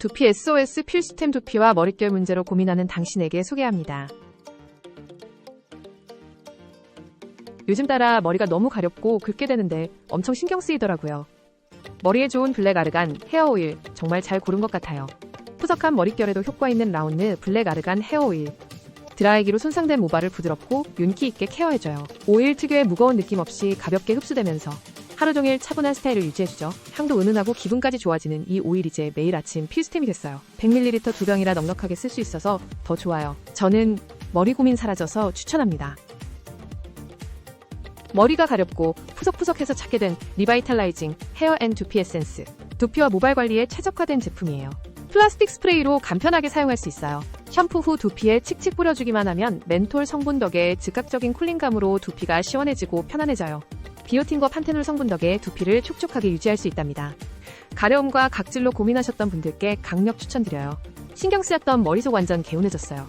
두피 SOS 필수템 두피와 머릿결 문제로 고민하는 당신에게 소개합니다. 요즘 따라 머리가 너무 가렵고 긁게 되는데 엄청 신경 쓰이더라고요. 머리에 좋은 블랙 아르간 헤어 오일 정말 잘 고른 것 같아요. 푸석한 머릿결에도 효과 있는 라운드 블랙 아르간 헤어 오일. 드라이기로 손상된 모발을 부드럽고 윤기 있게 케어해줘요. 오일 특유의 무거운 느낌 없이 가볍게 흡수되면서 하루 종일 차분한 스타일을 유지해주죠. 향도 은은하고 기분까지 좋아지는 이 오일 이제 매일 아침 필수템이 됐어요. 100ml 두 병이라 넉넉하게 쓸 수 있어서 더 좋아요. 저는 머리 고민 사라져서 추천합니다. 머리가 가렵고 푸석푸석해서 찾게 된 리바이탈라이징 헤어 앤 두피 에센스. 두피와 모발 관리에 최적화된 제품이에요. 플라스틱 스프레이로 간편하게 사용할 수 있어요. 샴푸 후 두피에 칙칙 뿌려주기만 하면 멘톨 성분 덕에 즉각적인 쿨링감으로 두피가 시원해지고 편안해져요. 비오틴과 판테놀 성분 덕에 두피를 촉촉하게 유지할 수 있답니다. 가려움과 각질로 고민하셨던 분들께 강력 추천드려요. 신경 쓰였던 머릿속 완전 개운해졌어요.